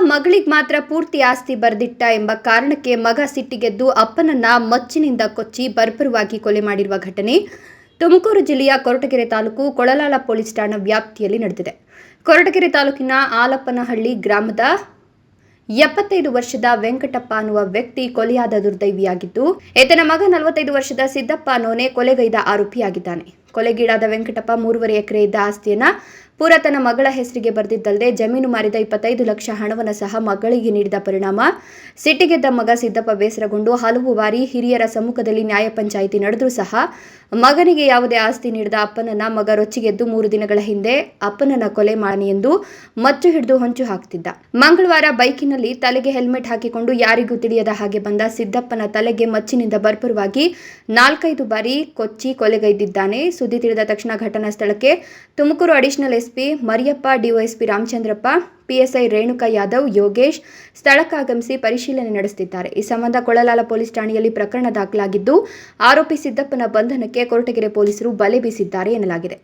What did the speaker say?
ಮಗಳಿಗೆ ಮಾತ್ರ ಪೂರ್ತಿ ಆಸ್ತಿ ಬರೆದಿಟ್ಟ ಎಂಬ ಕಾರಣಕ್ಕೆ ಮಗ ಸಿಟ್ಟಿಗೆದ್ದು ಅಪ್ಪನನ್ನ ಮಚ್ಚಿನಿಂದ ಕೊಚ್ಚಿ ಬರ್ಬರವಾಗಿ ಕೊಲೆ ಮಾಡಿರುವ ಘಟನೆ ತುಮಕೂರು ಜಿಲ್ಲೆಯ ಕೊರಟಗೆರೆ ತಾಲೂಕು ಕೊಳಲಾಳ ಪೊಲೀಸ್ ಠಾಣಾ ವ್ಯಾಪ್ತಿಯಲ್ಲಿ ನಡೆದಿದೆ. ಕೊರಟಗೆರೆ ತಾಲೂಕಿನ ಆಲಪ್ಪನಹಳ್ಳಿ ಗ್ರಾಮದ ಎಪ್ಪತ್ತೈದು ವರ್ಷದ ವೆಂಕಟಪ್ಪ ಅನ್ನುವ ವ್ಯಕ್ತಿ ಕೊಲೆಯಾದ ದುರ್ದೈವಿಯಾಗಿದ್ದು ಈತನ ಮಗ ನಲವತ್ತೈದು ವರ್ಷದ ಸಿದ್ದಪ್ಪ ಅನ್ನೋನೆ ಕೊಲೆಗೈದ ಆರೋಪಿಯಾಗಿದ್ದಾನೆ. ಕೊಲೆಗೀಡಾದ ವೆಂಕಟಪ್ಪ ಮೂರುವರೆ ಎಕರೆ ಇದ್ದ ಆಸ್ತಿಯನ್ನ ಪೂರ ತನ್ನ ಮಗಳ ಹೆಸರಿಗೆ ಬರೆದಿದ್ದಲ್ಲದೆ ಜಮೀನು ಮಾರಿದ ಇಪ್ಪತ್ತೈದು ಲಕ್ಷ ಹಣವನ್ನು ಸಹ ಮಗಳಿಗೆ ನೀಡಿದ ಪರಿಣಾಮ. ಸಿಟ್ಟಿಗೆದ್ದ ಮಗ ಸಿದ್ದಪ್ಪ ಬೇಸರಗೊಂಡು ಹಲವು ಬಾರಿ ಹಿರಿಯರ ಸಮ್ಮುಖದಲ್ಲಿ ನ್ಯಾಯ ಪಂಚಾಯಿತಿ ನಡೆದರೂ ಸಹ ಮಗನಿಗೆ ಯಾವುದೇ ಆಸ್ತಿ ನೀಡಿದ ಅಪ್ಪನನ್ನ ಮಗ ರೊಚ್ಚಿಗೆದ್ದು ಮೂರು ದಿನಗಳ ಹಿಂದೆ ಅಪ್ಪನನ್ನ ಕೊಲೆ ಮಾಡಿ ಎಂದು ಮಚ್ಚು ಹಿಡಿದು ಹೊಂಚು ಹಾಕ್ತಿದ್ದ. ಮಂಗಳವಾರ ಬೈಕಿನಲ್ಲಿ ತಲೆಗೆ ಹೆಲ್ಮೆಟ್ ಹಾಕಿಕೊಂಡು ಯಾರಿಗೂ ತಿಳಿಯದ ಹಾಗೆ ಬಂದ ಸಿದ್ದಪ್ಪನ ತಲೆಗೆ ಮಚ್ಚಿನಿಂದ ಬರ್ಪುರವಾಗಿ ನಾಲ್ಕೈದು ಬಾರಿ ಕೊಚ್ಚಿ ಕೊಲೆಗೈದಿದ್ದಾನೆ. ಸುದ್ದಿ ತಿಳಿದ ತಕ್ಷಣ ಘಟನಾ ಸ್ಥಳಕ್ಕೆ Tumakuru additional SP Mariyappa, DYSP Ramachandrappa, PSI Renuka Yadav, Yogesh ಸ್ಥಳಕ್ಕಾಗಮಿಸಿ ಪರಿಶೀಲನೆ ನಡೆಸುತ್ತಿದ್ದಾರೆ. ಈ ಸಂಬಂಧ ಕೊಳಲಾಲ ಪೊಲೀಸ್ ಠಾಣೆಯಲ್ಲಿ ಪ್ರಕರಣ ದಾಖಲಾಗಿದ್ದು, ಆರೋಪಿ ಸಿದ್ದಪ್ಪನ ಬಂಧನಕ್ಕೆ ಕೊರಟಗೆರೆ ಪೊಲೀಸರು ಬಲೆ ಬೀಸಿದ್ದಾರೆ ಎನ್ನಲಾಗಿದೆ.